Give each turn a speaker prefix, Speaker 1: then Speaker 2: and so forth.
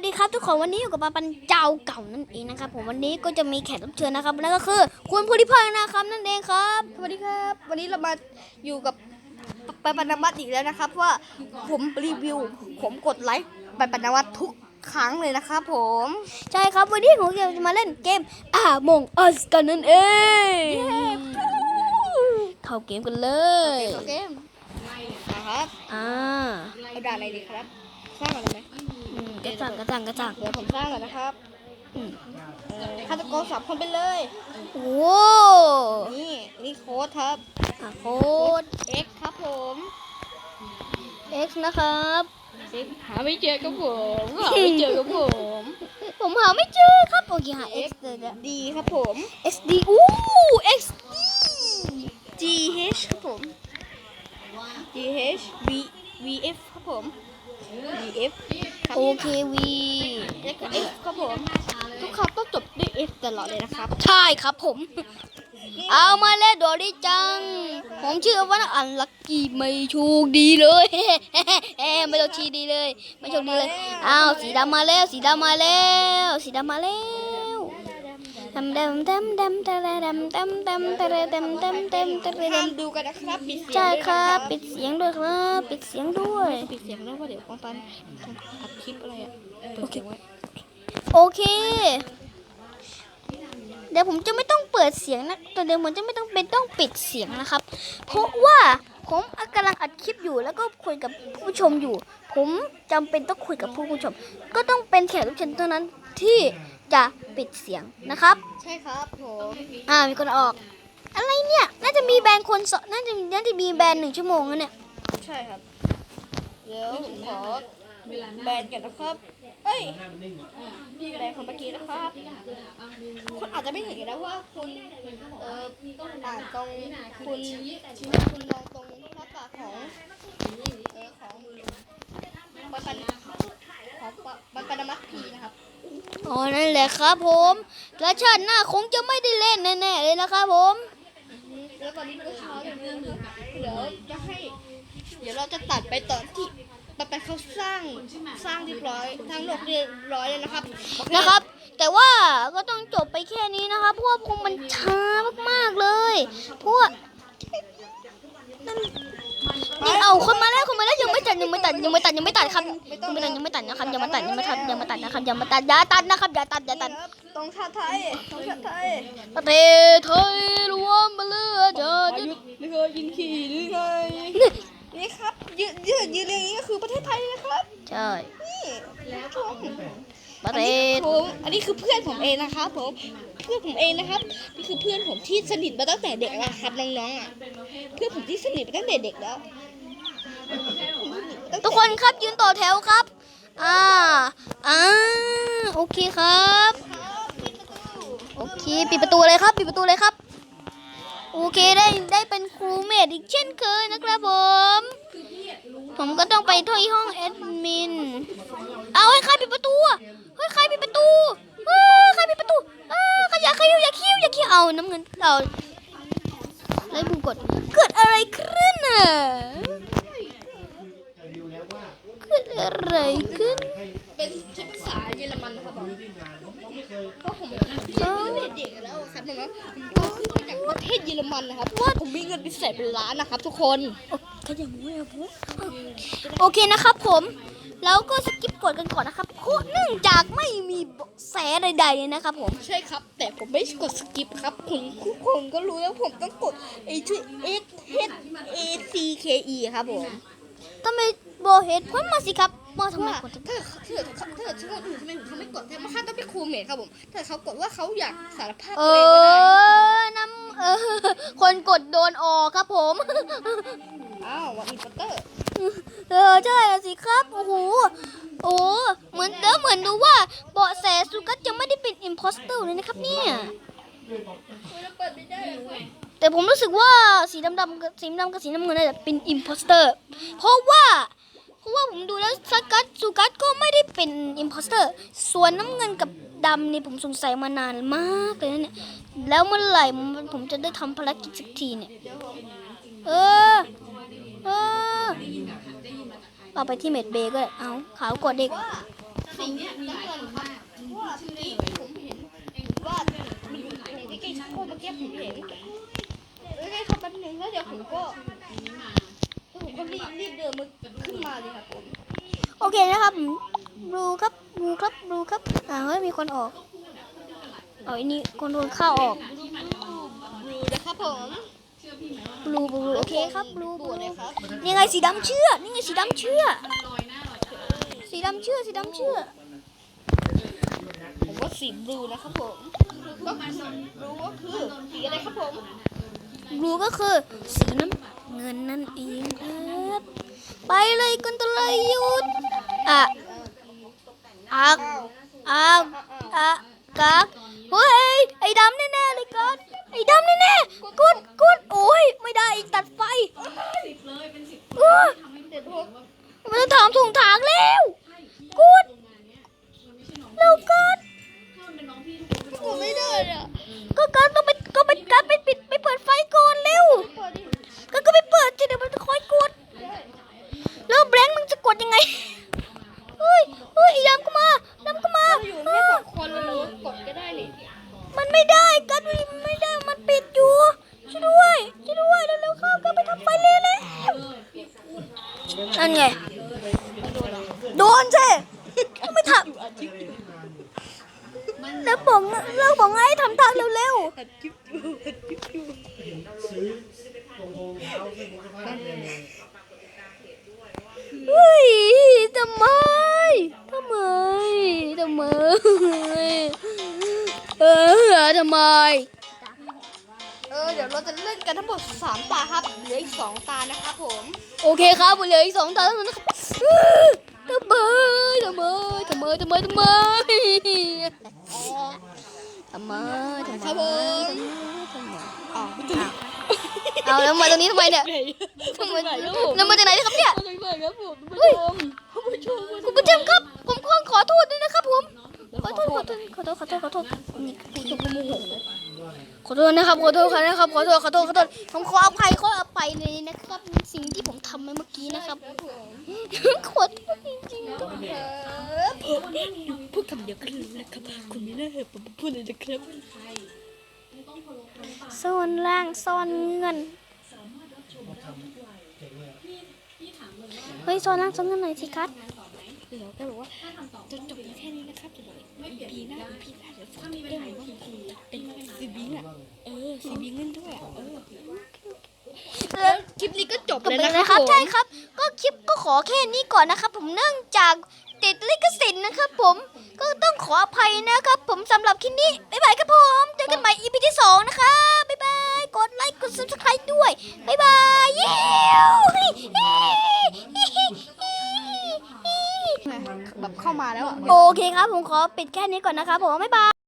Speaker 1: วัสดีครับทุกคนวันนี้อยู่กับปาปันเจ้าเก่านั่นเองนะครับผมวันนี้ก็จะมีแขกรับเชิญนะครับนั่นก็คือคุณภูริพัฒน์นะครับนั่นเองครับ
Speaker 2: สวัสดีครับ วันนี้เรามาอยู่กับปปนวัตอีกแล้วนะครับ ว่าผมรีวิว ผมกดไลค์ปปนวัตทุกครั้งเลยนะครับผม
Speaker 1: ใช่ครับวันนี้ผมจะมาเล่นเกมอ่ามงอัสกันนั่นเองเข้าเกมกันเลย
Speaker 2: โอเคนะครับ
Speaker 1: อ่า
Speaker 2: เอาด่านอะไรดีครับสร้างก่อนเลยไหม
Speaker 1: อืม กระจังกระจังกระจัง
Speaker 2: เดี๋ยวผมสร้างก่อนนะครับ
Speaker 1: อืม
Speaker 2: เอ่อฆาตกรสามคนไปเลย
Speaker 1: โอ้
Speaker 2: นี่นี่โค้ดครับ
Speaker 1: อะโค้ด
Speaker 2: X ครับผม
Speaker 1: X นะครับ
Speaker 2: X หาไม่เจอกับผมหาไม่เจอกับผม
Speaker 1: ผมหาไม่เจอครับโอเคหา X เลยเนี่ย
Speaker 2: ดีครับผม
Speaker 1: XD อู้ XD
Speaker 2: G H ครับผม G H V V F ครับผม V F ครับ
Speaker 1: โอเควี
Speaker 2: แล้วก็ F ครับผม ทุกคำต้องจบด้วย F ตลอดเลยนะครับ
Speaker 1: ใช่ครับผม เอามาเล่นโดริจัง ผมเชื่อว่าอันลักกี้ไม่โชคดีเลยเอ้ไม่โชคดีเลย ไม่โชคดีเลย อ้าวสีดำมาแล้ว สีดำมาแล้ว สีดำมาแล้ว ดำดำดำดำตะระดำดำดำตะระดำดำดำตะระ
Speaker 2: ห้าม
Speaker 1: ดำ
Speaker 2: ดูกันนะครับปิดเสียง
Speaker 1: ใช่
Speaker 2: ด้วย
Speaker 1: ค
Speaker 2: นะ
Speaker 1: รับปิดเสียงด้วยครับปิดเสียงด้วย
Speaker 2: ปิดเสียงด้วยเพราะเดี๋ยวปันปันอัดคลิปอะไรอะเปิดเสียงไว้
Speaker 1: โอเค เดี๋ยวผมจะไม่ต้องเปิดเสียงนะแต่เดี๋ยวผมจะไม่ต้องเป็นต้องปิดเสียงนะครับ เพราะว่าผมกำลังอัดคลิปอยู่แล้วก็คุยกับผู้ชมอยู่ ผมจำเป็นต้องคุยกับผู้ชม ก็ต้องเป็นแขกรับเชิญเท่านั้นที่ จะปิดเสียงนะครับ
Speaker 2: ใช่ครับผม
Speaker 1: อ่ามีคนออก อะไรเนี่ย น่าจะมีแบนคนสน่าจะน่าจะมีแบนหนึ่งชั่วโมงแล้วเนี่ย
Speaker 2: ใช่ครับเดี๋ยวผมขอแบนกันนะครับ เอ้ยแบนคนเมื่อกี้นะครับ คุณอาจจะไม่เห็นกันนะว่าคุณเอ่ออ่านตรงคุณคุณมองตรงหน้าตาของเอ่อของปันปันของปันปันมัตพีนะครับ
Speaker 1: อ๋อนั่นแหละครับผมและชาติหน้าคงจะไม่ได้เล่นแน่ๆเลยนะครับผม
Speaker 2: แล้วตอนนี้ก็เช้าอยู่นะครับเดี๋ยวจะให้ เดี๋ยวเราจะตัดไปตอนที่ปันปันเขาสร้างสร้างเรียบร้อยทั้งหมดเรียบร้อยเลยนะครับ
Speaker 1: นะครับ แต่ว่าก็ต้องจบไปแค่นี้นะครับเพราะว่าพวกมันช้ามากๆเลยเพราะว่านี่เอาคนมาแล้วคนมาแล้ว ยังไม่ตัดยังไม่ตัดยังไม่ตัดยังไม่ตัดครับยังไม่ตัดยังไม่ตัดนะครับยังไม่ตัดยังไม่ตัดยังไม่ตัดนะครับยังไม่ตัดอย่าตัดนะครับอย่าตัดอย่าตัด
Speaker 2: ตรงชาติไทยตรงชาติไทย
Speaker 1: ประเทศไทยรวมมาเลือจะ
Speaker 2: ประยุทธ์ไม่เคยยินขี่หรือไงนี่ครับยืนยืนยืนเรียงอย่างนี้ก็คือประเทศไทยนะครับ
Speaker 1: ใช่
Speaker 2: นี่ชม
Speaker 1: ประเทศ
Speaker 2: ผมอันนี้คือเพื่อนผมเองนะครับผมเพื่อนผมเองนะครับนี่คือเพื่อนผมที่สนิทมาตั้งแต่เด็กแล้วครับน้องๆอะเพื่อนผมที่สนิทมาตั้งแต่เด็กแล้ว
Speaker 1: ทุกคนครับยืนต่อแถวครับ อ่า อ่า โอเคครับ โอเค ปิดประตูเลยครับ ปิดประตูเลยครับ โอเคได้ได้เป็นครูเมดอีกเช่นเคยนะครับผม ผมก็ต้องไปที่ห้องแอดมิน เอาให้ใครปิดประตูเฮ้ยใครปิดประตูเออใครปิดประตูเออใครอยากใครอยากคิ้วอยากคิ้วเอาน้ำเงินเราไล่บูกด เกิดอะไรขึ้นอะเกิด อะไรขึ้น
Speaker 2: เป็นใช้ภาษาเยอรมันนะครับผมเพราะผมเรียนเด็กแล้วครับน้องๆผมก็ขึ้นมาจากประเทศเยอรมันนะครับว่าผมมีเงินเป็นแสนเป็นล้านนะครับ ทุกคน
Speaker 1: โอเคอย่างนี้พูโอเคนะครับผมแล้วก็สกิปกดกันก่อนนะครับเพราะเนื่องจากไม่มีเบาะแสใดๆเลยนะครับผม
Speaker 2: ใช่ครับ แต่ผมไม่กดสกิปครับคุณทุกคนก็รู้แล้วผมต้องกดไอ้ชื่อ X H A C K E ครับผม
Speaker 1: ทำไม บเหตุผลมาสิครับมาทำไมกด
Speaker 2: ถ้าถ้าเกิดถ้าเกิดคนอื่นทำไมเขาไม่กดแต่มาค่าต้องเป็นครูเมทครับผม ถ้าเขากดว่าเขาอยากสารภาพ
Speaker 1: เอ
Speaker 2: ตัวเองก็ได้
Speaker 1: อน้ำเออคนกดโดนออกครับผม
Speaker 2: อ้าววันอีปัตเตอร์
Speaker 1: เออใช่อะสิครับ โอ้โหโอ้เหมือนเดิมเหมือนดูว่าเบาะแสสุกัสยังไม่ได้เป็นอิมโพสเตอร์เลยนะครับเนี่ยแต่ผมรู้สึกว่าสีดำๆกับสีดำกับสีน้ำเงินน่าจะเป็นอิมโพสเตอร์เพราะว่า เพราะว่าผมดูแล้วสกัดสุกัดก็ไม่ได้เป็นอิมพอสเตอร์ ส่วนน้ำเงินกับดำนี่ผมสงสัยมานานมากเลยเนี่ย แล้วเมื่อไหร่ผมจะได้ทำภารกิจสักทีเนี่ย เออ เออเอาไปที่เมดเบก็ได้เอาขาวกดเด็ก
Speaker 2: สิ่งนี้มีหลายคนมากว่าที่ผมเห็นว่ามันอยู่ในที่กิชักโครกเมื่อกี้ผมเห็นเอ้ยเขาแป๊บนึงแล้วเดี๋ยวผมก็ผมก็รีบรีบเดินมา มาเลย
Speaker 1: ครับ
Speaker 2: ผม
Speaker 1: โอเคนะครับบลูครับบลูครับบลูครับอ่าเฮ้ยมีคนออกเอาอันนี้คนโดนข้าวออก
Speaker 2: บลูนะครับผม
Speaker 1: บลูบลูโอเคครับบลู
Speaker 2: บลู
Speaker 1: นี่ไงสีดำเชื่อนี่ไงสีดำเชื่อสีดำเชื่อสีดำเชื่อ
Speaker 2: ผมว่าสีบลูนะครับผมก็นบลูก็คือสีอะไรครับผม
Speaker 1: บลูก็คือสีน้ำเงินนั่นเองครับ ไปเลยกันตะเลยยุดอะอักอักอะกักเฮ้ยไอ้ดำแน่ๆเลยกัดไอ้ดำแน่ๆกุดกุดโอ้ยไม่ได้อีกตัดไฟเออ
Speaker 2: เดี๋ยวพวก
Speaker 1: มันจะถามถุงถางแล้วกุดเร็วกัด
Speaker 2: ผมไม่ได้อะ
Speaker 1: ก็กัดต้องไปก็ไปกัดไปปิดไปเปิดไฟ ก่อนเร็ว
Speaker 2: พอดิ
Speaker 1: ก็ก็ไปเปิดสิเดี๋ยวมันจะคอยกด แล้วแบงค์มึงจะกดยังไง เฮ้ยเฮ้ยไอ้ดำก็มาดำก็มา
Speaker 2: เราอยู่แค่สองคนเรากดก็ได้เลย
Speaker 1: มันไม่ได้กันมันไม่ได้ มันปิดอยู่ช่วยด้วยช่วยด้วยเร็วๆเข้าก็ไปทำไฟเลยแล้วนั่นไง โดนใช่ไม่ทำแล้วบอกเราบอกไงให้ทำทางเร็วๆ
Speaker 2: อัดคลิปอยู่อัดคลิปอยู่
Speaker 1: เฮ้ย ทำไมทำไมทำไมเออทำไม
Speaker 2: เออเดี๋ยวเราจะเล่นกันทั้งหมดสามตาครับเหลืออีกสองตานะครับผม
Speaker 1: โอเคครับเหลืออีกสองตาเท่านั้นนะครับเออทำไมทำไมทำไมทำไมทำไมทำไมทำไม
Speaker 2: ครับผม
Speaker 1: ทำไม
Speaker 2: อ๋อไม่ถูก
Speaker 1: เอาแล้วมาตรงนี้ทำไมเนี่ยทำไมแล้วมาจากไหนครับเนี่ย
Speaker 2: ครับผม
Speaker 1: เฮ้ย
Speaker 2: ผู้ชม
Speaker 1: คุณผู้ชมครับ ผมขอขอโทษด้วยนะครับ ผม ขอโทษขอโทษขอโทษขอโทษขอโทษนี่ผู้ชมโมโหขอโทษนะครับขอโทษนะครับขอโทษขอโทษขอโทษผมขออภัยขออภัยเลยนะครับ สิ่งที่ผมทำไปเมื่อกี้นะครับขอโทษจริงๆครับ
Speaker 2: พูดคำเดียวกันเลยนะครับคุณไม่น่าเหตุผมพูดเลยนะครับ
Speaker 1: โซนล่างซ่อนเงิน เฮ้ยโซนล่างซ่อนเงินหน่อยสิครับ
Speaker 2: เดี๋ยวแกบอกว่าจะจบแค่นี้นะครับจะบอกปีหน้าปีหน้าเดี๋ยวฟังได้ไหมว่าเป็นซีบิงอะเออซีบิงเล่นด้วยอะเออแล้วคลิปนี้ก็จบ
Speaker 1: ก็
Speaker 2: เลย
Speaker 1: เป็นะ
Speaker 2: ค
Speaker 1: รั
Speaker 2: บบ
Speaker 1: ใช่ครับ ก็คลิปก็ขอแค่นี้ก่อนนะครับ ผมเนื่องจากติดลิขสิทธิ์นะครับผมก็ต้องขออภัยนะครับ ผมสำหรับคลิปนี้บ๊ายบายครับผมเจอกันใหม่ EP ที่สองนะครับ บ๊ายบายกดไลค์กด subscribe ด้วยบ๊ายบายเย้
Speaker 2: แบบเข้ามาแล้วอะ
Speaker 1: โอเคครับผมขอปิดแค่นี้ก่อนนะครับผมบ๊ายบาย